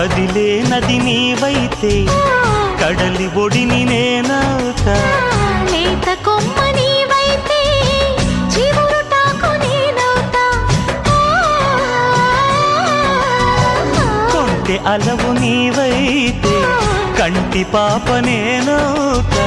కదిలే నది నీవైతే కడలి ఒడిని కొమ్మ నీవైతే నేనవుతా. కొంటె అలవు నీవైతే కంటి పాప నేనవుతా.